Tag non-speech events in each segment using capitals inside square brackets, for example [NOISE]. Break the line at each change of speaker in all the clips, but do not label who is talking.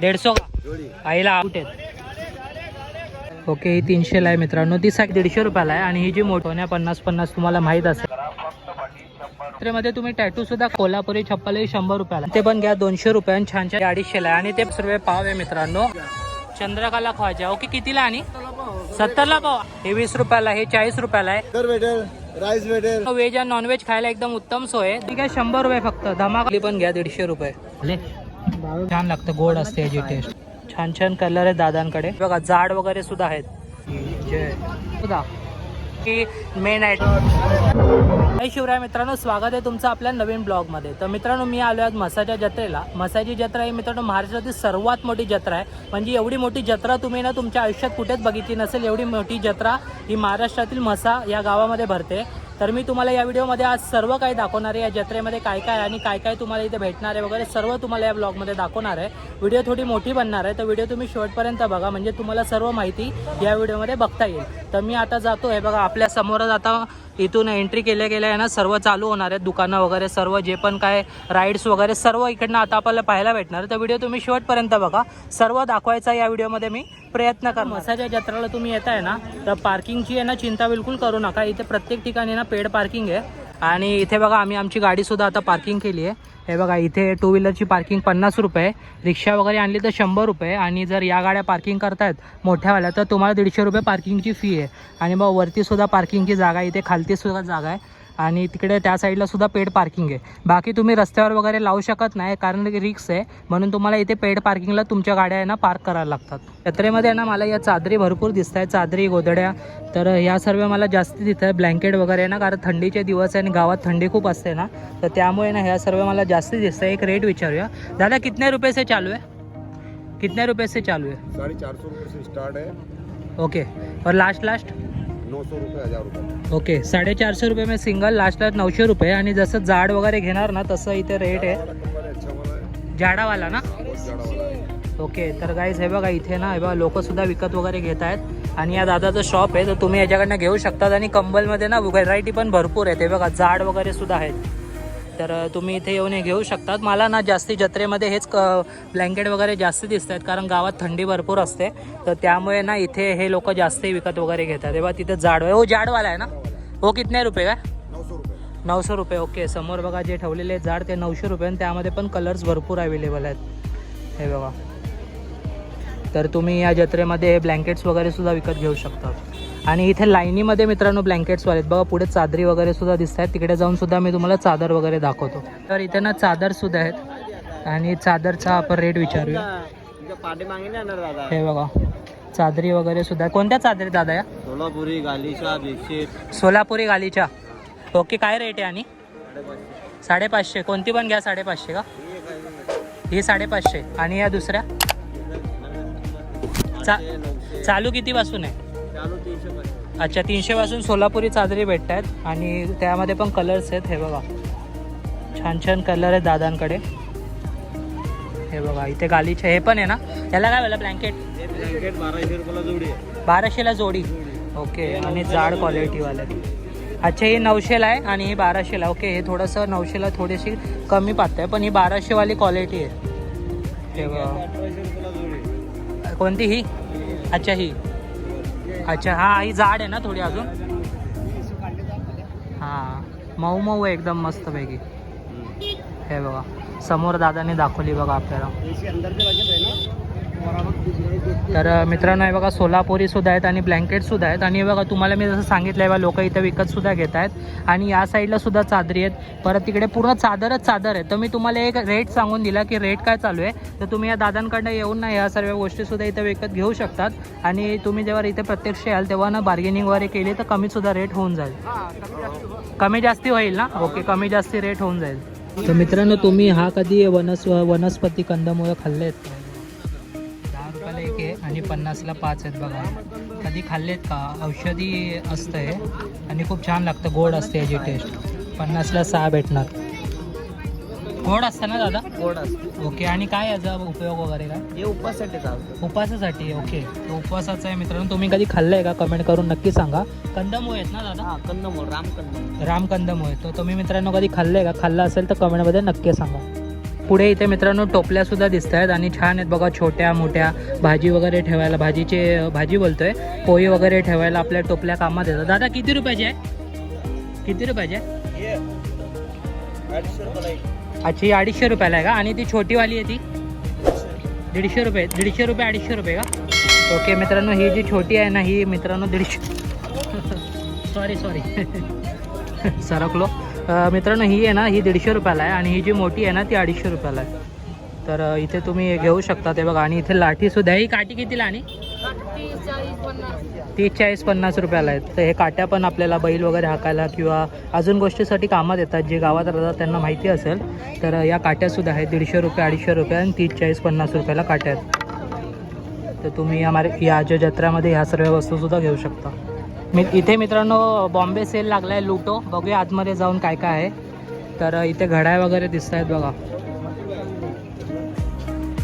दीडशे का? आईला आउट आहेत. ओके ही तीनशेला आहे मित्रांनो. ती साठी दीडशे रुपयाला आहे. आणि ही जी मोठ्या पन्नास पन्नास तुम्हाला माहीत असेल. मध्ये तुम्ही टॅटू सुद्धा कोल्हापुरी चप्पल ही शंभर रुपयाला ते पण घ्या दोनशे रुपये आणि छान छान अडीचशेला आहे. आणि ते रुपये पाव आहे मित्रांनो. चंद्रकला खवायच्या ओके कितीला आणि? सत्तरला पाव. हे वीस रुपयाला हे चाळीस रुपयाला आहे.
राईस भेटेल
व्हेज आणि नॉनव्हेज खायला एकदम उत्तम सोय आहे. ठीक आहे शंभर रुपये फक्त. धमाका. पण घ्या दीडशे रुपये. ले. छान लागतं गोड असते याची टेस्ट छान छान कलर आहे दादांकडे. बघा जाड वगैरे सुद्धा आहेत. सुद्धा की मेन आयटम शिवराय मित्रांनो स्वागत आहे तुमचं आपल्या नवीन ब्लॉगमध्ये. तर मित्रांनो मी आलो आहे मसाच्या जत्रेला. मसाची जत्रा ही मित्रांनो महाराष्ट्रातील सर्वात मोठी जत्रा आहे. म्हणजे एवढी मोठी जत्रा तुम्ही ना तुमच्या आयुष्यात कुठेच बघितली नसेल एवढी मोठी जत्रा ही महाराष्ट्रातील मसा या गावामध्ये भरते. तर मी तुम्हाला या व्हिडिओमध्ये आज सर्व काही दाखवणार आहे. या जत्रेमध्ये काय काय आणि काय काय तुम्हाला इथे भेटणार आहे वगैरे सर्व तुम्हाला या ब्लॉगमध्ये दाखवणार आहे. व्हिडिओ थोडी मोठी बनणार आहे. तर व्हिडिओ तुम्ही शेवटपर्यंत बघा. म्हणजे तुम्हाला सर्व माहिती या व्हिडिओमध्ये बघता येईल. तर मी आता जातो. आहे बघा आपल्या समोरच आता इथून एंट्री केल्या गेल्या आहे ना सर्व चालू होणार आहेत दुकानं वगैरे सर्व जे पण काय राईड्स वगैरे सर्व इकडनं आता आपल्याला पाहायला भेटणार. तर व्हिडिओ तुम्ही शेवटपर्यंत बघा. सर्व दाखवायचा या व्हिडिओमध्ये मी प्रयत्न करा हो, मसाच्या जत्रेला तुम्ही येत आहे ना तर पार्किंगची आहे ना चिंता बिलकुल करू नका. इथे प्रत्येक ठिकाणी ना पेड पार्किंग आहे. आणि इथे बघा आम्ही आमची गाडीसुद्धा आता पार्किंग केली आहे. हे बघा इथे टू व्हीलरची पार्किंग पन्नास रुपये रिक्षा वगैरे आणली तर शंभर रुपये आणि जर या गाड्या पार्किंग करतायत मोठ्यावाल्या तर तुम्हाला दीडशे रुपये पार्किंगची फी आहे. आणि मग वरतीसुद्धा पार्किंगची जागा आहे. इथे खालतीसुद्धा जागा आहे. आणि तिकडे त्या साईडला सुद्धा पेड पार्किंग आहे. बाकी तुम्ही रस्त्यावर वगैरे लावू शकत नाही कारण रिक्स आहे. म्हणून तुम्हाला इथे पेड पार्किंगला तुमच्या गाड्या आहे ना पार्क करायला लागतात. जत्रेमध्ये आहे ना मला या चादरी भरपूर दिसत आहेत चादरी गोदड्या तर ह्या सर्व मला जास्ती दिसत आहे ब्लँकेट वगैरे ना कारण थंडीचे दिवस आहे आणि गावात थंडी खूप असते ना. तर त्यामुळे ना ह्या सर्व मला जास्ती दिसत आहे एक रेट विचारूया. दादा कितने रुपये से चालू है कितने रुपये से चालू है
साढ़े चार सौ रुपये से स्टार्ट है
ओके और लास्ट लास्ट
नौ सौ रुपये हजार रुपये.
ओके साडेचारशे रुपये में सिंगल लास्ट लास्ट नऊशे रुपये. आणि जसं जाड वगैरे घेणार ना तसं इथे रेट आहे.
वाला कपड़ा है अच्छा वाला है
जाडावाला ना?
है
ओके तर गाईज हे बघा इथे ना हे बघा लोक सुद्धा विकत वगैरे घेत आहेत. आणि या दादाचं शॉप आहे तर तुम्ही याच्याकडनं घेऊ शकतात. आणि कंबलमध्ये ना व्हरायटी पण भरपूर आहे ते बघा जाड वगैरे सुद्धा आहेत. तर तुम्ही इथे येऊन हे घेऊ शकतात. मला ना जास्ती जत्रेमध्ये हेच ब्लँकेट वगैरे जास्त दिसत आहेत कारण गावात थंडी भरपूर असते. तर त्यामुळे ना इथे हे लोक जास्त विकत वगैरे घेतात. तेव्हा तिथे जाड हो जाडवाला आहे ना? हो कितने रुपये काय नऊशे रुपये. ओके समोर बघा जे ठेवलेले जाड झाड ते नऊशे रुपये. आणि त्यामध्ये पण कलर्स भरपूर अवेलेबल आहेत. हे बघा. तर तुम्ही या जत्रेमध्ये ब्लँकेट्स वगैरे सुद्धा विकत घेऊ शकतात आणि इथे लाईनीमध्ये मित्रांनो ब्लँकेट्स आहेत. बघा पुढे चादरी वगैरे सुद्धा दिसत आहेत तिकडे जाऊन सुद्धा मी तुम्हाला चादर वगैरे दाखवतो. तर इथे ना चादर सुद्धा आहेत. आणि चादरचा आपण रेट विचारूया. हे बघा चादरी वगैरे सुद्धा. कोणत्या चादरी दादा या?
सोलापुरी गालीचा बेडशीट
सोलापुरी गालीच्या ओके काय रेट आहे आणि? साडेपाचशे. कोणती पण घ्या साडेपाचशे का? ही साडेपाचशे. आणि या दुसऱ्या? चा चालू कितीपासून आहे? अच्छा तीनशे पासून सोलापुरी चादरी भेटत आहेत आणि त्यामध्ये पण कलर्स आहेत हे बघा. छान छान कलर आहेत दादांकडे. हे बघा इथे गालीचे हे पण आहे ना? याला काय बोला ब्लँकेट
ब्लँकेट बाराशे रुपयाला जोडी
बाराशेला जोडी. ओके आणि जाड क्वालिटीवाले अच्छा ही नऊशेला आहे आणि ही बाराशेला. ओके हे थोडंसं नऊशेला थोडीशी कमी पाहत आहे पण ही बाराशेवाली क्वालिटी आहे. हे बघा. कोणती ही? अच्छा ही. अच्छा हा ही जाड आहे ना थोडी अजून? हां मऊ मऊ आहे एकदम मस्तपैकी. हे बघा समोर दादाने दाखवली बघा आपल्याला. तर मित्रांनो हे बघा सोलापुरी सुद्धा आहेत आणि ब्लँकेट सुद्धा आहेत. आणि हे बघा तुम्हाला मी जसं सांगितलं आहे लोक इथं विकत सुद्धा घेत आहेत. आणि या साईडला सुद्धा चादरी आहेत. परत तिकडे पूर्ण चादरच चादर आहे तर मी तुम्हाला एक रेट सांगून दिला की रेट काय चालू आहे. तर तुम्ही या दादांकडनं येऊन ना या सर्व गोष्टी सुद्धा इथं विकत घेऊ शकतात. आणि तुम्ही जेव्हा इथे प्रत्यक्ष याल तेव्हा ना बार्गेनिंग वगैरे केली तर कमी सुद्धा रेट होऊन जाईल. कमी जास्ती होईल ना? ओके कमी जास्ती रेट होऊन जाईल. तर मित्रांनो तुम्ही हा कधी वनस वनस्पती कंदमुळं खाल्ले आहेत रुपयाला एक आहे आणि पन्नासला पाच आहेत बघा. कधी खाल्लेत का? औषधी असतं हे आणि खूप छान लागतं. गोड असते याची टेस्ट पन्नासला सहा भेटणार. गोड असतं ना दादा?
गोड असते.
ओके आणि काय याचा उपयोग वगैरे काय?
हे उपवासाठी चालतं.
उपवासासाठी आहे, ओके. तो उपवासाचा आहे मित्रांनो. तुम्ही कधी खाल्लंय का? कमेंट करून नक्की सांगा. कंदमूळ आहेत ना दादा?
हा कंदमूळ राम कंदमूळ
राम कंदमूळ तो तुम्ही मित्रांनो कधी खाल्लंय का? खाल्ला असेल तर कमेंटमध्ये नक्की सांगा. पुढे इथे मित्रांनो टोपल्या सुद्धा दिसत आहेत आणि छान आहेत बघा छोट्या मोठ्या भाजी वगैरे ठेवायला भाजीचे भाजी बोलतोय पोळी वगैरे ठेवायला आपल्या टोपल्या कामात येतात. दादा किती रुपयाची आहे? किती रुपयाची आहे?
अडीचशे रुपयाला
अच्छा ही अडीचशे रुपयाला आहे का? आणि ती छोटीवाली आहे ती? दीडशे रुपये दीडशे रुपये अडीचशे रुपये का? ओके मित्रांनो ही जी छोटी आहे ना ही मित्रांनो दीडशे. सॉरी सॉरी सरकलो अं, मित्रांनो ही आहे ना ही दीडशे रुपयाला आहे आणि ही जी मोठी आहे ना ती अडीचशे रुपयाला आहे. तर इथे तुम्ही घेऊ शकता ते बघा. आणि इथे लाठीसुद्धा सुद्धा ही काठी कितीला आणि? तीस चाळीस पन्नास रुपयाला आहेत तर हे काट्या पण आपल्याला बैल वगैरे हाकायला किंवा अजून गोष्टीसाठी कामात येतात. जे गावात राहतात त्यांना माहिती असेल. तर या काट्यासुद्धा आहेत. दीडशे रुपये अडीचशे रुपये आणि तीस चाळीस पन्नास रुपयाला काट्या आहेत. तर तुम्ही या मारे या ज्या जत्रामध्ये ह्या सर्व वस्तूसुद्धा घेऊ शकता. मी इथे मित्रांनो बॉम्बे सेल लागला आहे लुटो. बघूया आतमध्ये जाऊन काय काय आहे. तर इथे घड्याळ वगैरे दिसत आहेत बघा.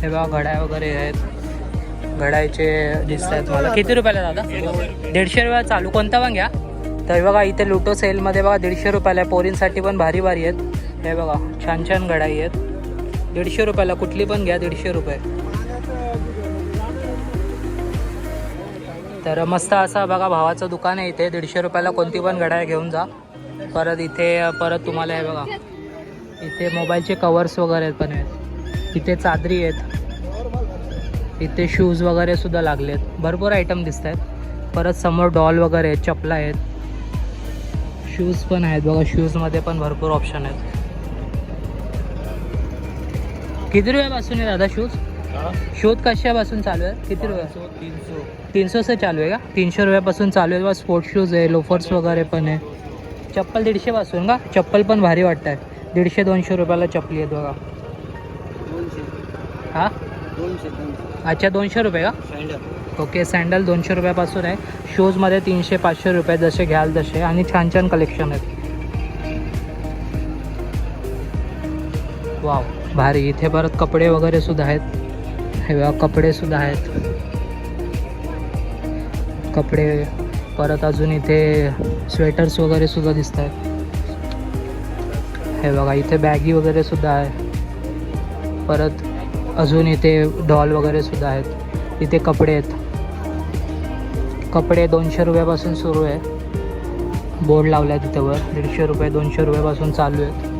हे बघा घड्याळ वगैरे आहेत. घड्याळचे दिसत आहेत मला. किती रुपयाला दादा? दीडशे रुपया चालू. कोणता पण घ्या. तर बघा इथे लुटो सेलमध्ये बघा दीडशे रुपयाला आहे. पोरींसाठी पण भारी भारी आहेत. हे बघा छान छान घडाई आहेत. दीडशे रुपयाला कुठली पण घ्या दीडशे रुपये. तर मस्त असा बघा भावाचं दुकान आहे इथे. दीडशे रुपयाला कोणती पण घड्याळ घेऊन जा. परत इथे परत तुम्हाला हे बघा. इथे मोबाईलचे कवर्स वगैरे पण आहेत. इथे चादरी आहेत. इथे शूज वगैरे सुद्धा लागले आहेत भरपूर आयटम दिसत आहेत परत समोर डॉल वगैरे आहेत चपला आहेत. शूज पण आहेत बघा शूजमध्ये पण भरपूर ऑप्शन आहेत. किती रुपयापासून आहे दादा शूज शूज कशापासून चालू आहे? किती रुपये?
तीनशे.
से चालू आहे का? तीनशे रुपयापासून चालू आहे बघा स्पोर्ट्स शूज आहे लोफर्स वगैरे पण आहे. चप्पल दीडशेपासून का? चप्पल पण भारी वाटत आहे दीडशे दोनशे रुपयाला चपली आहेत बघा. हा? अच्छा दोनशे रुपये का?
सँडल
ओके सँडल दोनशे रुपयापासून आहे. शूजमध्ये तीनशे पाचशे रुपये जसे घ्याल तसे. आणि छान छान कलेक्शन आहेत. वाव भारी. इथे परत कपडे वगैरे सुद्धा आहेत. हे बघा कपडे सुद्धा आहेत. कपडे परत अजून इथे स्वेटर्स वगैरे सुद्धा दिसत आहेत हे बघा इथे बॅगी वगैरे सुद्धा आहे. परत अजून इथे डॉल वगैरे सुद्धा आहेत. इथे कपडे आहेत. कपडे दोनशे रुपयापासून सुरू आहे. बोर्ड लावला आहे तिथे वर. दीडशे रुपये दोनशे रुपयापासून चालू आहेत.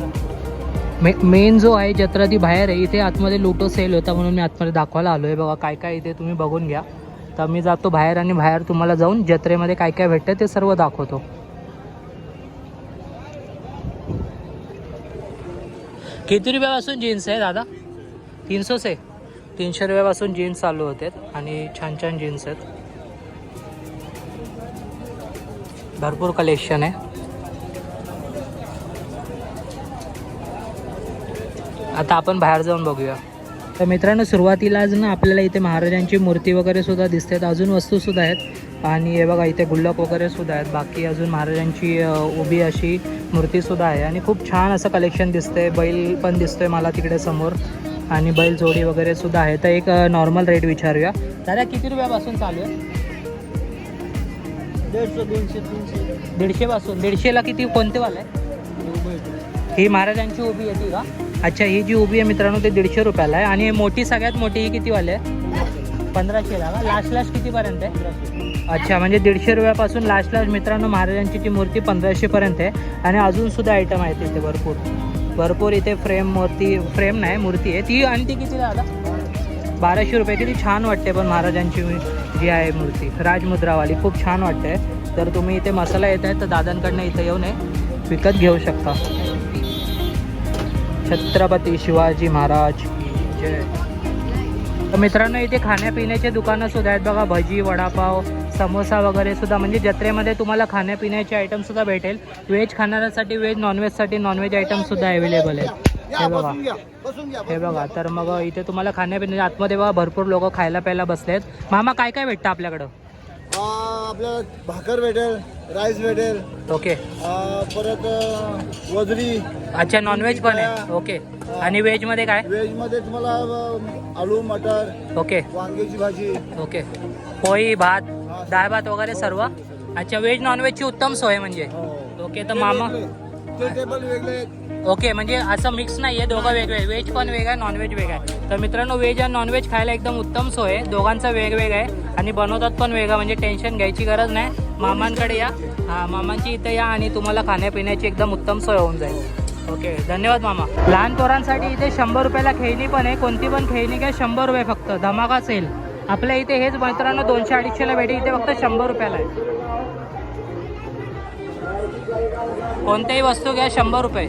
मे मेन जो आहे जत्रा ती बाहेर आहे. इथे आतमध्ये लुटो सेल होता म्हणून मी आतमध्ये दाखवायला आलो आहे बघा काय काय इथे तुम्ही बघून घ्या. तर मी जातो बाहेर आणि बाहेर तुम्हाला जाऊन जत्रेमध्ये काय काय भेटतं ते सर्व दाखवतो. किती रुपयापासून जीन्स आहे दादा? तीनशेच आहे तीनशे रुपयापासून जीन्स चालू होते आणि छान छान जीन्स आहेत. भरपूर कलेक्शन आहे. आता आपण बाहेर जाऊन बघूया. तर मित्रांनो सुरुवातीलाच ना आपल्याला इथे महाराजांची मूर्ती वगैरे सुद्धा दिसतात. अजून वस्तू सुद्धा आहेत. आणि हे बघा इथे गुल्लक वगैरे सुद्धा आहेत. बाकी अजून महाराजांची उभी अशी मूर्ती सुद्धा आहे. आणि खूप छान असं कलेक्शन दिसतंय. बैल पण दिसतोय मला तिकडे समोर. आणि बैल जोडी वगैरे सुद्धा आहे. तर एक नॉर्मल रेट विचारूया. दादा किती रुपयापासून चालू आहे?
दीडशे दोनशे तीनशे.
दीडशेपासून. दीडशेला किती कोणते वाला आहे ही महाराजांची उभी आहे ती का? अच्छा ही जी उभी आहे मित्रांनो ते दीडशे रुपयाला आहे. आणि मोठी सगळ्यात मोठी ही किती वाली आहे? पंधराशेला का? लास्ट लास्ट कितीपर्यंत आहे? अच्छा म्हणजे दीडशे रुपयापासून लास्ट लास्ट मित्रांनो महाराजांची ती मूर्ती पंधराशेपर्यंत आहे. आणि अजून सुद्धा आयटम आहेत इथे भरपूर. भरपूर इथे फ्रेम मूर्ती फ्रेम नाही मूर्ती आहे. ती आणि ती किती दादा बाराशे रुपये. किती छान वाटते पण महाराजांची जी आहे मूर्ती. राजमुद्रावाली खूप छान वाटते. तर तुम्ही इथे मसाला येत आहे तर दादांकडनं इथे येऊन हे विकत घेऊ शकता. छत्रपती शिवाजी महाराज जय. तर मित्रांनो इथे खाण्यापिण्याचे दुकानं सुद्धा आहेत बघा. भजी वडापाव समोसा वगैरे सुद्धा. म्हणजे जत्रेमध्ये तुम्हाला खाण्यापिण्याचे आयटम सुद्धा भेटेल. व्हेज खाणाऱ्यासाठी व्हेज नॉनव्हेजसाठी नॉनव्हेज आयटम सुद्धा अवेलेबल आहेत. हे बघा. हे बघा. तर मग इथे तुम्हाला खाण्यापिण्याच्या आतमध्ये बघा भरपूर लोक खायला प्यायला बसलेत. मामा काय काय भेटतं आपल्याकडं?
आपल्याला भाकर भेटेल राईस भेटेल
ओके
परत अ, वजरी
अच्छा नॉनव्हेज पण आहे. ओके आणि व्हेजमध्ये काय?
व्हेजमध्ये तुम्हाला अ, आलू मटर
ओके
वांग्याची भाजी.
ओके पोळी भात डाळ भात वगैरे सर्व? अच्छा व्हेज नॉनव्हेजची उत्तम सोय म्हणजे.
हो.
ओके तर
ते
मामा.
ते टेबल वेगळे.
ओके म्हणजे असं मिक्स नाही आहे दोघं वेगळे व्हेज पण वेगळं आहे नॉनव्हेज वेगळा आहे. तर मित्रांनो व्हेज आणि नॉनव्हेज खायला एकदम उत्तम सोय आहे. दोघांचा वेगवेगळा आहे. आणि बनवतात पण वेगळं म्हणजे टेन्शन घ्यायची गरज नाही. मामांकडे या. हा मामांची इथे या आणि तुम्हाला खाण्यापिण्याची एकदम उत्तम सोय होऊन जाईल. ओके धन्यवाद मामा. लहान पोरांसाठी इथे शंभर रुपयाला खेळणी पण आहे. कोणती पण खेळणी घ्या शंभर रुपये फक्त. धमाका सेल आपल्या इथे हेच मित्रांनो दोनशे अडीचशेला भेटे इथे फक्त शंभर रुपयाला आहे. कोणत्याही वस्तू घ्या शंभर रुपये.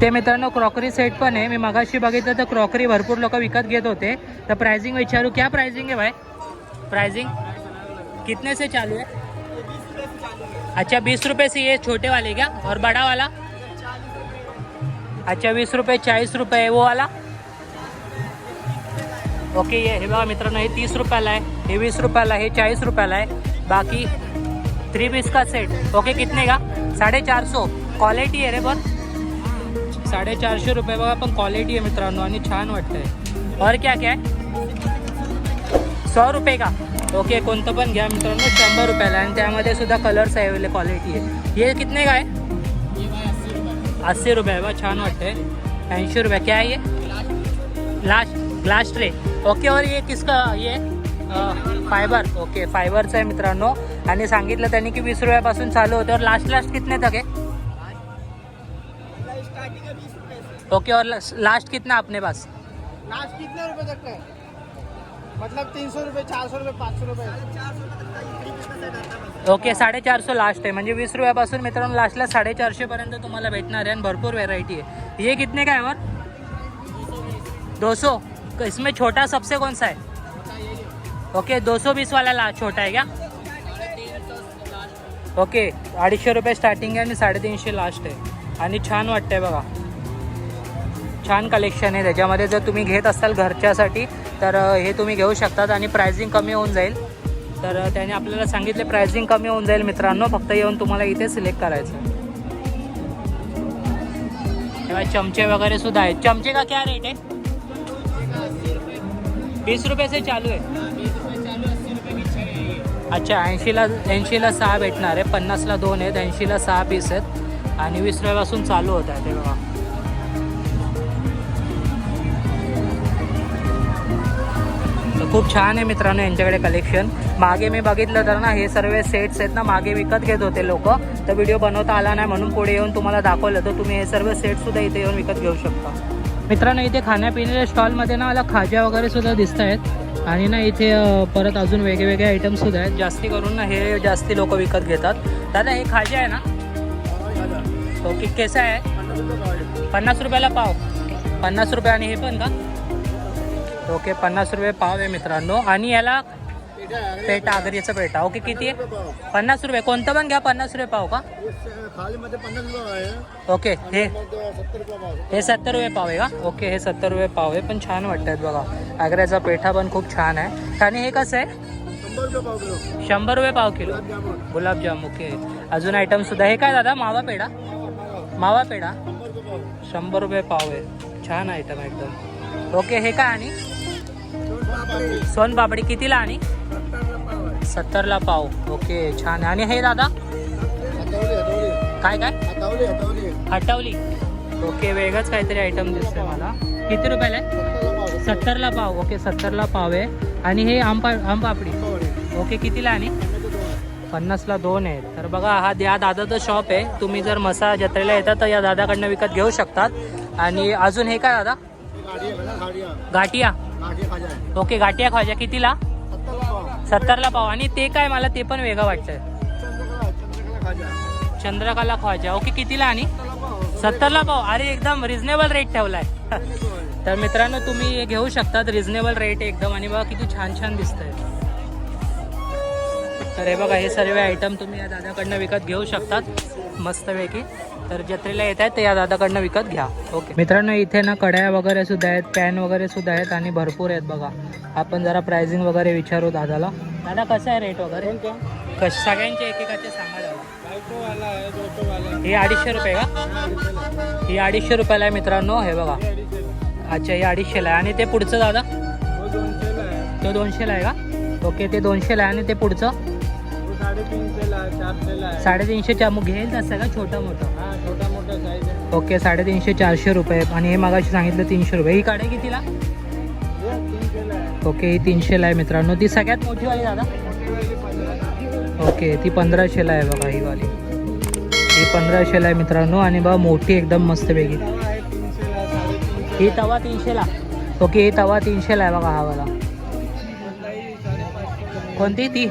ते क्रॉकरी सेट आहे. मी मगाशी बघितलं तर क्रॉकरी भरपूर लोक विकत घेत होते. तर प्राइसिंग विचारू. क्या प्राइसिंग है भाई? प्राइसिंग कितने से चालू है अच्छा बीस रुपए से ये छोटे वाले क्या? और बड़ा वाला? अच्छा वीस रुपये चाळीस रुपये वो वाला? ओके ये हे बघा मित्रांनो हे तीस रुपयाला आहे हे वीस रुपयाला हे चाळीस रुपयाला आहे. बाकी थ्री पीस का सेट ओके कितने का? साडेचारसो क्वालिटी आहे रे बघ साडेचारशे रुपये बघा पण क्वालिटी आहे मित्रांनो आणि छान वाटतंय. और क्या क्या आहे? सौ रुपये का? ओके कोणतं पण घ्या मित्रांनो शंभर रुपयाला आणि त्यामध्ये सुद्धा कलर्स अवेलेबल क्वालिटी आहे. हे कितने का अस्सी रुपये बा छान वाटते ऐंशी रुपये क्या आहे लास्ट ग्लास ट्रे। ओके और ये किसका ये फायबर ओके फायबरचं आहे मित्रांनो. आणि सांगितलं त्यांनी की वीस रुपयापासून चालू होतं. और लास्ट लास्ट कितने तक आहे? ओके और लास्ट कितना अपने पास?
लास्ट कितने रुपए तक है? मतलब तीन सौ रुपये चार सौ रुपये पाँच सौ रुपये
ओके साडेचारशे लास्ट आहे. म्हणजे वीस रुपयापासून मित्रांनो लास्टला साडेचारशे पर्यंत तुम्हाला भेटणार आहे आणि भरपूर व्हेरायटी आहे. ये कितने का है और दो सौ इसमें छोटा सबसे कौन सा है? ओके दो सौ बीस वाला ला छोटा आहे का ओके अडीचशे रुपये स्टार्टिंग आहे आणि साडेतीनशे लास्ट आहे. आणि छान वाटतंय बघा. छान कलेक्शन आहे. त्याच्यामध्ये जर तुम्ही घेत असाल घरच्यासाठी तर हे तुम्ही घेऊ शकतात आणि प्रायझिंग कमी होऊन जाईल. तर त्याने आपल्याला सांगितले प्राइसिंग कमी होऊन जाईल मित्रांनो फक्त येऊन तुम्हाला इथे सिलेक्ट करायचं. आहे. तेव्हा चमचे वगैरे सुद्धा आहेत. चमचे का क्या रेट आहे वीस रुपये से चालू आहे अच्छा ऐंशीला ऐंशीला सहा भेटणार आहे. पन्नासला दोन आहेत ऐंशीला सहा पीस आहेत. आणि वीस रुपयापासून चालू होत आहे ते बघा. खूप छान आहे मित्रांनो यांच्याकडे कलेक्शन मागे मी बघितलं तर ना हे सर्व सेट्स आहेत ना मागे विकत घेत होते लोक. तर व्हिडिओ बनवता आला नाही म्हणून पुढे येऊन तुम्हाला दाखवलं. तर तुम्ही हे सर्व सेट सुद्धा इथे येऊन विकत घेऊ शकता. मित्रांनो इथे खाण्यापिण्याच्या स्टॉलमध्ये ना मला खाज्या वगैरे सुद्धा दिसत आहेत आणि ना इथे परत अजून वेगवेगळे आयटम सुद्धा आहेत. जास्ती करून ना हे जास्ती लोक विकत घेतात. दादा हे खाजे आहे ना? ओके कैसा आहे? पन्नास रुपयाला पाव. पन्नास रुपये आणि हे पण का? ओके पन्नास रुपये पाव आहे मित्रांनो. आणि याला पेटा आगरीचा पेटा ओके किती आहे? पन्नास रुपये. कोणतं पण घ्या पन्नास रुपये पाव का? ओके हे हे सत्तर रुपये पाव आहे का? ओके हे सत्तर रुपये पाव आहे. पण छान वाटतात बघा. आग्र्याचा पेठा पण खूप छान आहे. आणि हे कसं आहे?
शंभर रुपये पाव किलो.
गुलाबजाम ओके. अजून आयटम सुद्धा. हे काय दादा? मावा पेढा? मावा पेढा?
शंभर रुपये पाव.
शंभर रुपये पाव आहे. छान आयटम आहे एकदम. ओके हे काय आणि? सोनपापडी कितीला आणि? सत्तरला पाव. ओके छान. आहे आणि हे दादा? काय काय? हटवली. ओके वेगळंच काहीतरी आयटम दिसतंय मला. किती रुपयाला आहे?
सत्तरला पाव.
ओके सत्तरला पाव आहे. आणि हे आम पा आम पापडी ओके कितीला आणि? पन्नासला दोन आहेत. तर बघा हा या दादाचं शॉप आहे. तुम्ही जर मसा जत्रेला येतात तर या दादाकडनं विकत घेऊ शकतात. आणि अजून हे काय दादा? गाठिया. ओके गाठिया खाजा. कितीला?
सत्तरला पाव.
आणि ते काय मला ते पण वेगळं वाटतंय.
चंद्रकला खाजा
ओके कितीला आणि?
सत्तरला पाव
अरे एकदम रिझनेबल रेट ठेवलाय. तर मित्रांनो तुम्ही घेऊ शकतात रिझनेबल रेट एकदम. आणि बघा किती छान छान दिसतंय. तर हे बघा हे सर्व आयटम तुम्ही या दादाकडनं विकत घेऊ शकतात. मस्तपैकी. तर जत्रेला येत आहेत तर या दादाकडनं विकत घ्या. ओके. मित्रांनो इथे ना कड्या वगैरे सुद्धा आहेत पॅन वगैरे सुद्धा आहेत आणि भरपूर आहेत बघा. आपण जरा प्राइसिंग वगैरे विचारू दादाला. दादा कसं आहे रेट वगैरे? कश सगळ्यांचे एकेकाचे सांगा दादा
है
हे अडीचशे रुपये का? ही अडीचशे रुपयाला आहे मित्रांनो हे बघा. अच्छा हे अडीचशेला आहे. आणि ते पुढचं दादा? तो दोनशेला आहे का? ओके ते दोनशेला आहे आणि ते पुढचं? साडेतीनशेच्या मग घेईल तसं का छोटं मोठं.
छोटा मोठा साईज
ओके साडेतीनशे चारशे रुपये. आणि हे मागाशी सांगितलं तीनशे रुपये. ही काढे कितीला? ओके ही तीनशेला आहे मित्रांनो. ती सगळ्यात मोठी वाली दादा? ओके ती पंधराशेला आहे बघा ही वाली. ही पंधराशेला आहे मित्रांनो. आणि बघा मोठी एकदम मस्त वेगळी. ही तवा तीनशेला. ओके ही तवा तीनशेला आहे बघा हा वाला. कोणती? ती?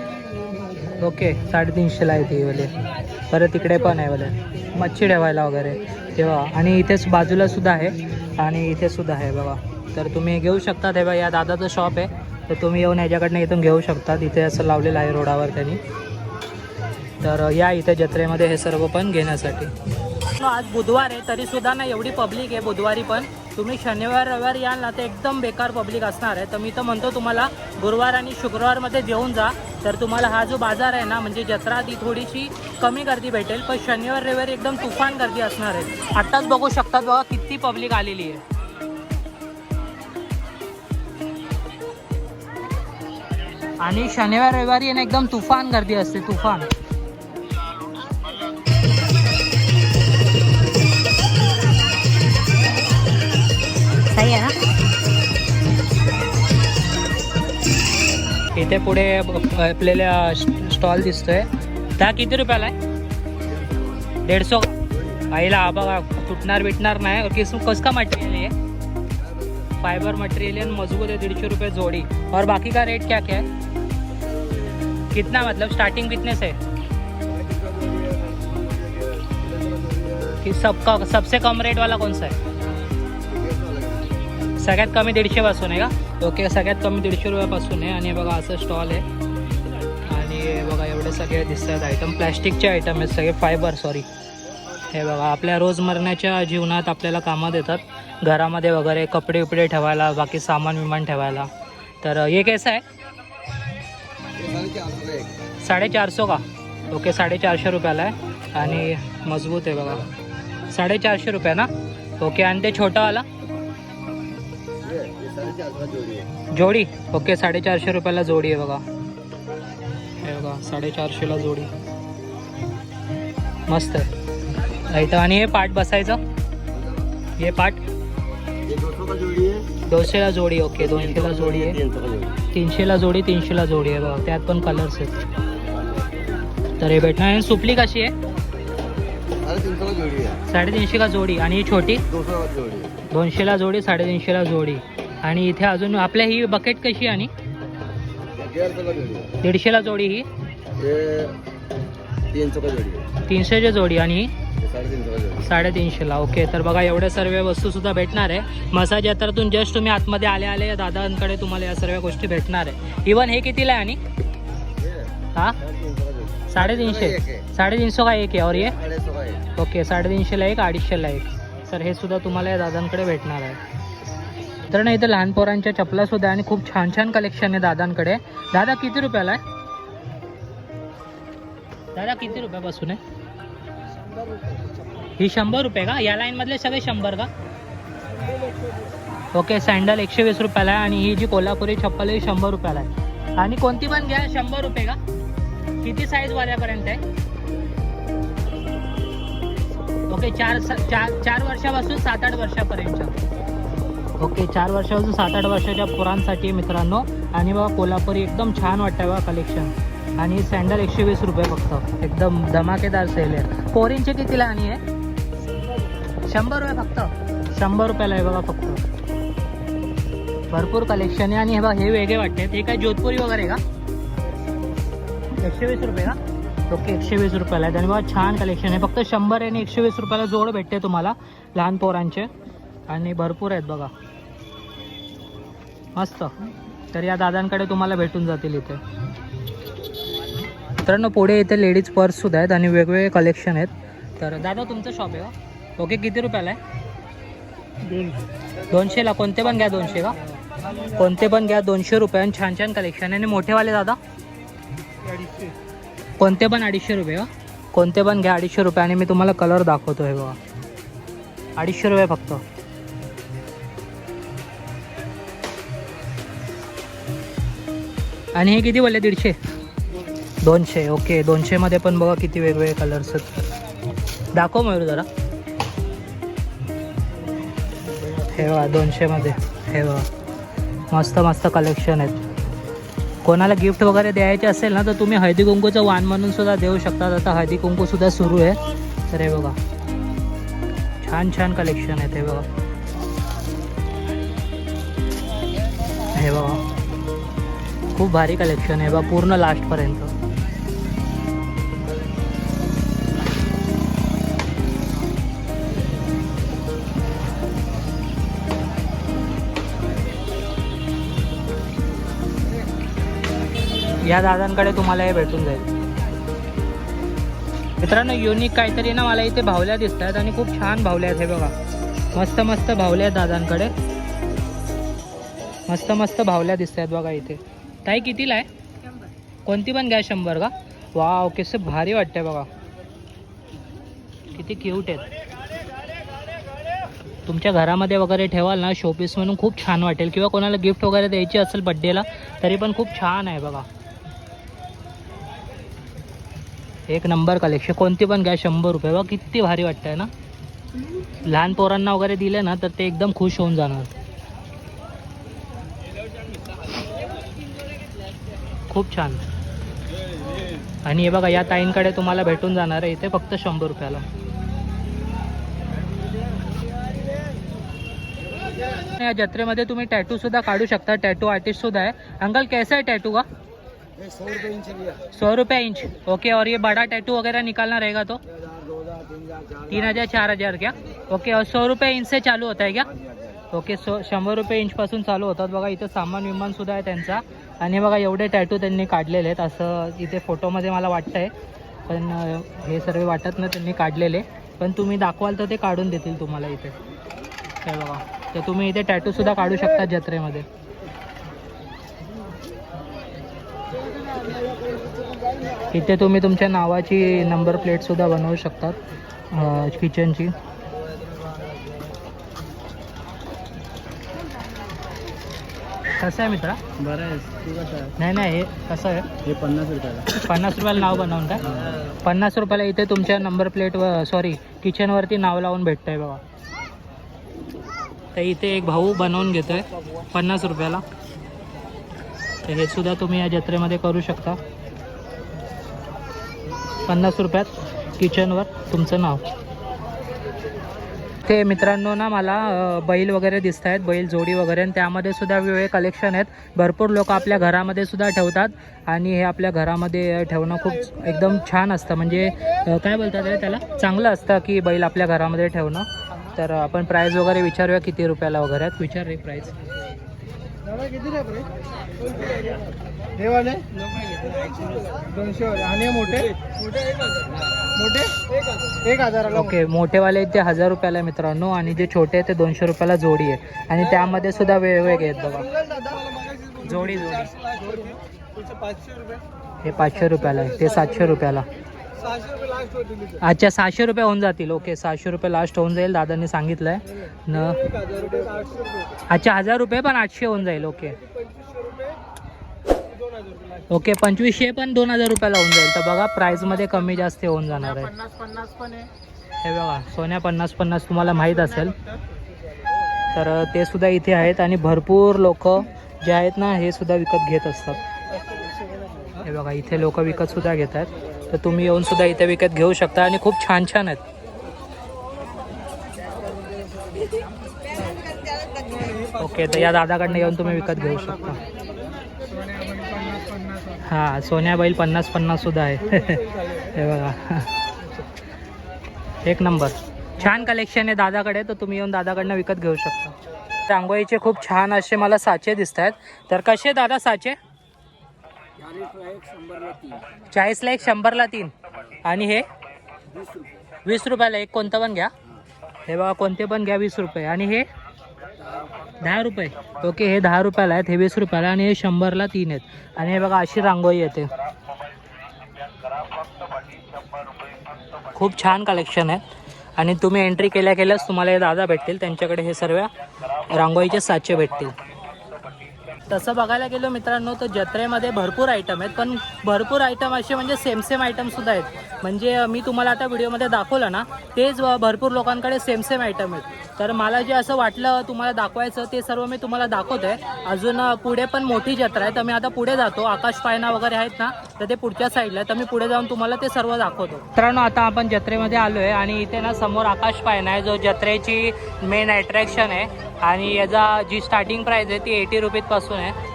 ओके साडेतीनशेला आहे ती वाले. परत इकडे पण आहे वाले. मच्छी ठेवायला वगैरे. तेव्हा आणि इथेच बाजूला सुद्धा आहे. आणि इथे सुद्धा आहे बघा तर तुम्ही घेऊ शकता तेव्हा या दादाचं शॉप आहे. तर तुम्ही येऊन याच्याकडनं इथून घेऊ शकता इथे असं लावलेलं आहे रोडावर त्यांनी. तर या इथे जत्रेमध्ये हे सर्व पण घेण्यासाठी. आज बुधवार आहे तरी सुद्धा ना एवढी पब्लिक आहे बुधवारी पण. तुम्ही शनिवार रविवार याल ना तर एकदम बेकार पब्लिक असणार आहे. तर मी तर म्हणतो तुम्हाला गुरुवार आणि शुक्रवारमध्ये जेवून जा. तर तुम्हाला हा जो बाजार आहे ना म्हणजे जत्रा ती थोडीशी कमी गर्दी भेटेल पण शनिवार रविवारी एकदम तुफान गर्दी असणार आहे. आत्ताच बघू शकतात बघा किती पब्लिक आलेली आहे. आणि शनिवार रविवारी आहे ना एकदम तुफान गर्दी असते तुफान. आहे इथे पुढे आपल्याला स्टॉल दिसतोय. त्या किती रुपयाला आहे? दीडशो. आईला बघा तुटणार बिटणार नाही. किस कस का मटेरियल आहे? फायबर मटेरियल है मजबूत आहे दीडशे रुपये जोड़ी. और बाकी का रेट क्या क्या है कितना मतलब स्टार्टिंग कितने से? कि सबका सबसे कम रेट वाला कौन सा है? सगळ्यात कमी दीडशेपासून आहे का? ओके सगळ्यात कमी दीडशे रुपयापासून आहे. आणि बघा असं स्टॉल आहे. आणि बघा एवढे सगळे दिसतात आयटम प्लॅस्टिकचे आयटम आहेत सगळे फायबर सॉरी हे बघा आपल्या रोजमरण्याच्या जीवनात आपल्याला कामं देतात. घरामध्ये वगैरे कपडे उपडे ठेवायला बाकी सामान विमान ठेवायला. तर हे कसं आहे? साडेचारशे का? ओके साडेचारशे रुपयाला आहे. आणि मजबूत आहे बघा. साडेचारशे रुपये ना? ओके आणि ते छोटावाला जोडी ओके साडेचारशे रुपयाला जोडी आहे बघा. हे बघा साडेचारशेला जोडी. मस्त आहे. इथं आणि हे पाठ बसायचं? हे पाठ? दोनशेला जोडी ओके दोनशेला जोडी आहे. तीनशेला जोडी तीनशेला जोडी आहे बघा त्यात पण कलर्स आहेत. तर हे भेटणार. आणि सुपली कशी आहे? साडेतीनशे का जोडी. आणि ही छोटी? दोनशेला जोडी साडेतीनशेला जोडी. आणि इथे अजून आपल्या ही बकेट कशी आणि? दीडशेला जोडी ही? तीनशेची जोडी आणि ही? साडेतीनशेला. ओके तर बघा एवढ्या सर्व वस्तू सुद्धा भेटणार आहे. मसाज यात्रातून जस्ट तुम्ही आतमध्ये आले आले या दादांकडे तुम्हाला या सर्व गोष्टी भेटणार आहे. इवन हे कितीला आहे आणि? हा? साडेतीनशे. साडेतीनशे का एक आहे और ये? ओके साडेतीनशेला एक अडीचशेला एक. सर हे सुद्धा तुम्हाला या दादांकडे भेटणार आहे. तर ना इथं लहान पोरांच्या चपला सुद्धा आणि खूप छान छान कलेक्शन आहे दादांकडे. दादा किती रुपयाला आहे? दादा किती रुपयापासून आहे? ही शंभर रुपये का? या लाईन मधले सगळे शंभर का? ओके सँडल एकशे वीस रुपयाला आहे आणि ही जी कोल्हापुरी चप्पल आहे ही शंभर रुपयाला आहे. आणि कोणती पण घ्या शंभर रुपये का? किती साईज वाल्यापर्यंत आहे? ओके चार चार चार वर्षापासून सात आठ वर्षापर्यंतच्या. ओके चार वर्षापासून सात आठ वर्षाच्या पोरांसाठी मित्रांनो. आणि बाबा कोल्हापुरी एकदम छान वाटतं बा कलेक्शन आणि सँडल एकशे वीस रुपये फक्त. एकदम धमाकेदार सेल आहे. पोरींचे कितीला आणि आहे? शंभर रुपये फक्त. शंभर रुपयाला आहे बघा फक्त. भरपूर कलेक्शन आहे. आणि हे बघा हे वेगळे वाटते ते काय जोधपुरी वगैरे का? एकशे वीस रुपये का? ओके एकशे वीस रुपयाला आहे. आणि बघा छान कलेक्शन आहे. फक्त शंभर आणि एकशे वीस रुपयाला जोड भेटते तुम्हाला लहान पोरांचे. आणि भरपूर आहेत बघा. मस्त. तर या दादांकडे तुम्हाला भेटून जातील इथे. मित्रांनो पुढे इथे लेडीज पर्स सुद्धा आहेत आणि वेगवेगळे कलेक्शन आहेत. तर दादा तुमचं शॉप आहे हो? ओके किती रुपयाला आहे? दोनशेला कोणते पण घ्या दोनशे का? कोणते पण घ्या दोनशे रुपये आणि छान छान कलेक्शन आहे. आणि मोठेवाले दादा? कोणते पण अडीचशे रुपये का कोणते पण घ्या अडीचशे रुपये. आणि मी तुम्हाला कलर दाखवतो हे बघा. अडीचशे रुपये फक्त. आणि हे किती बोलले? दीडशे? दोनशे ओके. दोनशेमध्ये पण बघा किती वेगवेगळे कलर्स आहेत. दाखव मयूर जरा. हे बघा दोनशेमध्ये हे बघा. मस्त मस्त कलेक्शन आहेत. कोणाला गिफ्ट वगैरे द्यायचे असेल ना तर तुम्ही हळदी कुंकूचं वाण म्हणून सुद्धा देऊ शकता. आता हळदी कुंकू सुद्धा सुरू आहे. तर हे बघा. छान छान कलेक्शन आहेत हे बघा. हे बघा. खूप भारी कलेक्शन आहे बा पूर्ण लास्टपर्यंत या दादांकडे तुम्हाला हे भेटून जाईल. मित्रांनो युनिक काहीतरी ना मला इथे भावल्या दिसत आहेत आणि खूप छान भावल्या आहेत हे बघा. मस्त मस्त भावल्या आहेत दादांकडे. मस्त मस्त भावल्या दिसत आहेत बघा इथे. ताई कितीला आहे? कोणती पण घ्या शंभर का? वाव कसे भारी वाटते बघा. किती क्यूट आहेत. तुमच्या घरामध्ये वगैरे ठेवाल ना शोपीस म्हणून खूप छान वाटेल. किंवा कोणाला गिफ्ट वगैरे द्यायची असेल बड्डेला तरी पण खूप छान आहे बघा. एक नंबर कलेक्शन कोणती पण घ्या शंभर रुपये. बघा किती भारी वाटतंय ना. लहान पोरांना वगैरे दिले ना तर ते एकदम खुश होऊन जाणार. खूप छान. आणि हे बघा या ताईंकडे तुम्हाला भेटून जाणार आहे. इथे फक्त शंभर रुपयाला. या जत्रेमध्ये तुम्ही टॅटू सुद्धा काढू शकता. टॅटू आर्टिस्ट सुद्धा आहे. अंकल कैसा है टैटू का?
सौ रुपये इंच.
ओके और ये बड़ा टैटू वगैरह निकालना रहेगा तो?
तीन हजार चार
हजार क्या? ओके और सौ रुपये इंच से चालू होता है क्या? ओके सो शंभर रुपये इंचपासून चालू होतात. बघा इथं सामान विमान सुद्धा आहे त्यांचा. आणि बघा एवढे टॅटू त्यांनी काढलेले आहेत. असं इथे फोटोमध्ये मला वाटतं आहे पण हे सर्व वाटत ना त्यांनी काढलेले. पण तुम्ही दाखवाल तर ते काढून देतील तुम्हाला इथे. काय बघा. तर तुम्ही इथे टॅटूसुद्धा काढू शकता जत्रेमध्ये. इथे तुम्ही तुमच्या नावाची नंबर प्लेटसुद्धा बनवू शकतात किचनची कसं आहे मित्रा?
बरं आहे. तू कसं आहे
नाही नाही हे कसं आहे?
हे पन्नास रुपयाला.
पन्नास रुपयाला नाव बनवून काय पन्नास रुपयाला इथे तुमच्या नंबर प्लेटवर सॉरी किचनवरती नाव लावून भेटतं आहे बघा. तर इथे एक भाऊ बनवून घेतोय पन्नास रुपयाला. तर हे सुद्धा तुम्ही या जत्रेमध्ये करू शकता. पन्नास रुपयात किचनवर तुमचं नाव. ते मित्रांनो ना मला बैल वगैरे दिसत आहेत बैल जोडी वगैरे. आणि त्यामध्ये सुद्धा वेगवेगळे कलेक्शन आहेत. भरपूर लोक आपल्या घरामध्ये सुद्धा ठेवतात. आणि हे आपल्या घरामध्ये ठेवणं खूप एकदम छान असतं. म्हणजे काय बोलतात रे त्याला? चांगलं असतं की बैल आपल्या घरामध्ये ठेवणं. तर आपण प्राईज वगैरे विचारूया किती रुपयाला वगैरे आहेत. विचार रे प्राईज
दादा किती रे आपले दोनशे आणि मोठे? मोठे? एक हजाराला
ओके मोठेवाले आहेत ते हजार रुपयाला आहे मित्रांनो आणि जे छोटे आहेत ते दोनशे रुपयाला जोडी आहे. आणि त्यामध्ये सुद्धा वेगवेगळे आहेत बघा. जोडी जोडी. हे पाचशे रुपयाला आहे ते सातशे रुपयाला. अच्छा सहाशे रुपये होऊन जातील. ओके सहाशे रुपये लास्ट होऊन जाईल दादांनी सांगितलंय. न अच्छा हजार रुपये पण आठशे होऊन जाईल ओके
पंचवीसशे रुपये दोन हजार रुपये लास्ट
ओके पंचवीसशे पण दोन हजार रुपयाला होऊन जाईल. तर बघा प्राईजमध्ये कमी जास्त होऊन जाणार आहे.
पन्नास पन्नास पण आहे.
हे बघा सोन्या पन्नास पन्नास तुम्हाला माहीत असेल. तर ते सुद्धा इथे आहेत आणि भरपूर लोक जे आहेत ना हे सुद्धा विकत घेत असतात. हे बघा इथे लोक विकत सुद्धा घेत आहेत. तर तुम्ही येऊन सुद्धा इथे विकत घेऊ शकता आणि खूप छान छान आहेत. ओके तर या दादाकडनं येऊन तुम्ही विकत घेऊ शकता. हां सोन्या बैल पन्नास पन्नास सुद्धा आहे. [LAUGHS] हे बघा. एक नंबर. छान कलेक्शन आहे दादाकडे तर तुम्ही येऊन दादाकडनं विकत घेऊ शकता. रांगोळीचे खूप छान असे मला साचे दिसत आहेत तर कसे दादा साचे? चाळीसला एक शंभरला तीन. आणि हे? वीस रुपयाला एक. कोणतं पण घ्या. हे बघा कोणते पण घ्या वीस रुपये. आणि हे? दहा रुपये. ओके हे दहा रुपयाला आहेत हे वीस रुपयाला आणि हे शंभरला तीन आहेत. आणि हे बघा अशी रांगोळी येते. खूप छान कलेक्शन आहे. आणि तुम्ही एंट्री केल्या केल्याच तुम्हाला हे दादा भेटतील त्यांच्याकडे हे सर्व रांगोळीचे साचे भेटतील. तसं बघायला गेलो मित्रांनो तर जत्रेमध्ये भरपूर आयटम आहेत पण भरपूर आयटम असे म्हणजे सेम सेम आयटम सुद्धा आहेत. म्हणजे मी तुम्हाला आता व्हिडिओमध्ये दाखवलं ना तेच भरपूर लोकांकडे सेम सेम आयटम आहेत. तर मला जे असं वाटलं तुम्हाला दाखवायचं ते सर्व मी तुम्हाला दाखवतोय. अजून पुढे पण मोठी जत्रा आहे तर मी आता पुढे जातो. आकाश पायना वगैरे आहेत ना तर ते पुढच्या साईडला तर मी पुढे जाऊन तुम्हाला ते सर्व दाखवतो. मित्रांनो आता आपण जत्रेमध्ये आलोय आणि इथे ना समोर आकाश पायना आहे जो जत्रेची मेन अट्रॅक्शन आहे. आणि याचा जी स्टार्टिंग प्राइस आहे ती एटी रुपीजपासून आहे.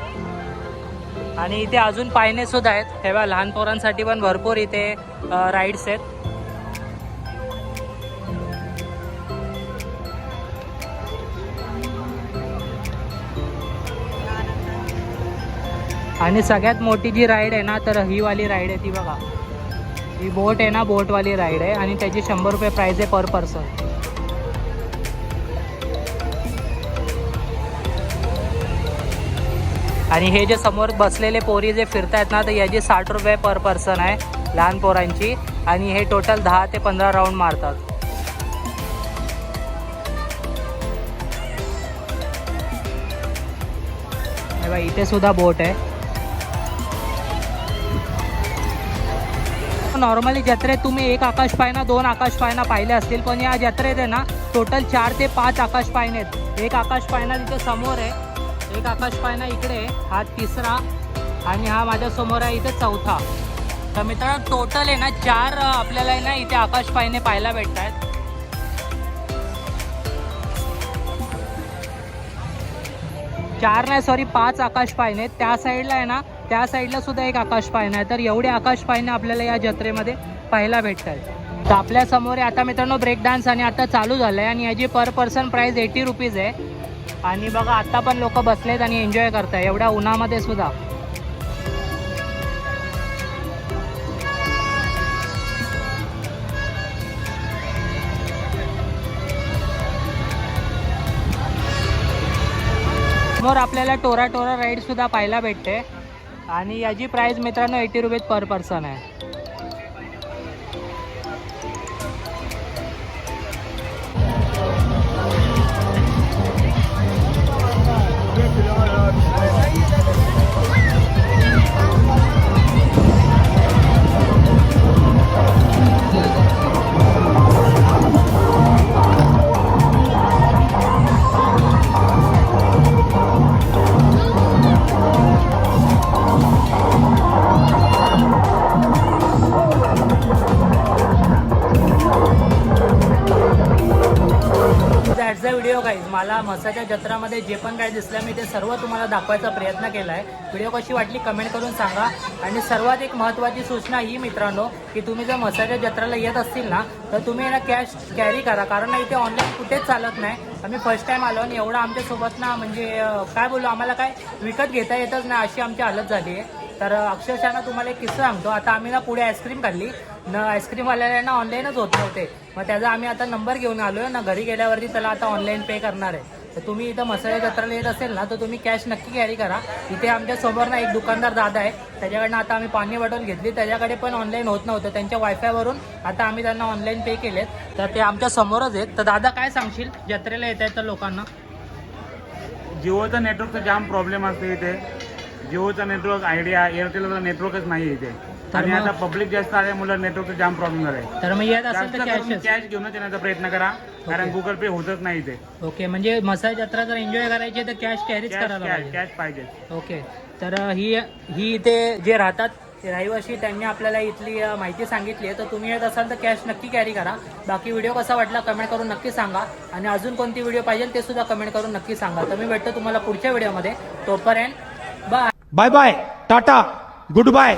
आणि इथे अजून पायने सुद्धा आहेत. हे बघा लहान पोरांसाठी पण भरपूर इथे राईड्स आहेत. आणि सगळ्यात मोठी जी राईड आहे ना तर ही वाली राईड आहे ती बघा. ही बोट आहे ना बोटवाली राईड आहे आणि त्याची शंभर रुपये प्राईज आहे पर पर्सन आणि हे जे समोर बसलेले पोरी जे फिरतायत ना तर याची साठ रुपये पर पर्सन आहे लहान पोरांची. आणि हे टोटल दहा ते पंधरा राऊंड मारतात. इथे सुद्धा बोट आहे. नॉर्मली जत्रेत तुम्ही एक आकाश पायना दोन आकाश पायना पाहिले असतील. पण या जत्रेत आहे ना टोटल चार ते पाच आकाश पायने आहेत. एक आकाश पायना तिथे समोर आहे. एक आकाश पायना इकडे हा तिसरा आणि हा माझ्यासमोर आहे इथे चौथा. तर मित्रांनो टोटल आहे ना चार आपल्याला आहे ना इथे आकाश पायने पाहायला भेटत आहेत चार नाही सॉरी पाच आकाश पायने आहेत. त्या साईडला आहे ना त्या साईडला सुद्धा एक आकाश पायना आहे तर एवढे आकाश पायने आपल्याला या जत्रेमध्ये पाहायला भेटत आहेत तर आपल्यासमोर आहे. आता मित्रांनो ब्रेक डान्स आणि आता चालू झालं आहे आणि याची per person price eighty rupees आहे. आणि बघा आत्ता पण लोक बसलेत आणि एन्जॉय करताय. एवढ्या उन्हामध्ये सुद्धा. समोर आपल्याला टोरा टोरा राईड सुद्धा पाहायला भेटते आणि याची प्राईस मित्रांनो एटी रुपीज पर पर्सन आहे. मला मसाच्या जत्रामध्ये जे पण काय दिसलं मी ते सर्व तुम्हाला दाखवायचा प्रयत्न केला आहे व्हिडिओ कशी वाटली कमेंट करून सांगा. आणि सर्वात एक महत्त्वाची सूचना ही मित्रांनो की तुम्ही जर मसाच्या जत्राला येत असतील ना तर तुम्ही ना कॅश कॅरी करा. कारण ना इथे ऑनलाईन कुठेच चालत नाही. आम्ही फर्स्ट टाईम आलो आणि एवढं आमच्यासोबत ना म्हणजे काय बोलू आम्हाला काय विकत घेता येतच नाही अशी आमची हालत झाली आहे. तर अक्षरशः ना तुम्हाला एक किस्सा सांगतो. आता आम्ही ना पुढे आईस्क्रीम खाल्ली. न आईस्क्रीमवाल्याला ना ऑनलाईनच होत नव्हते. मग त्याचा आम्ही आता नंबर घेऊन आलो ना घरी गेल्यावरती त्याला आता ऑनलाईन पे करणार आहे. तर तुम्ही इथं मसाले जत्राला येत असेल ना तर तुम्ही कॅश नक्की कॅरी करा. इथे आमच्यासमोर ना एक दुकानदार दादा आहे. त्याच्याकडनं आता आम्ही पाणी बॉटल घेतली. त्याच्याकडे पण ऑनलाईन होत नव्हतं. त्यांच्या वायफायवरून आता आम्ही त्यांना ऑनलाईन पे केलेत. तर ते आमच्या समोरच आहेत. तर दादा काय सांगशील? जत्रेला येत आहेत तर लोकांना.
जिओचं नेटवर्कचा जाम प्रॉब्लेम असतो इथे. जिओचा नेटवर्क आयडिया एअरटेलचा नेटवर्कच नाही इथे. आणि
मग-
आता पब्लिक जास्त आल्यामुळे नेटवर्कचा जाम प्रॉब्लेम झालाय.
तर मग येत असेल तर कॅशच
कॅश घेऊनच येण्याचा प्रयत्न करा कारण. गुगल पे होतच नाही इथे.
ओके म्हणजे मसाला जत्रा जर एन्जॉय करायची आहे तर कॅश कॅरीच
कॅश
करायला
कॅश
पाहिजे.
कॅश पाहिजे.
ओके तर अ, ही ही इथे जे राहतात ते रहिवासी त्यांनी आपल्याला इथली अ, माहिती सांगितली आहे. तर तुम्ही येत असाल तर कॅश नक्की कॅरी करा. बाकी व्हिडिओ कसा वाटला कमेंट करून नक्की सांगा. आणि अजून कोणती व्हिडिओ पाहिजे ते सुद्धा कमेंट करून नक्की सांगा. तर मी भेटतो तुम्हाला पुढच्या व्हिडिओमध्ये तोपर्यंत bye
bye bye tata good bye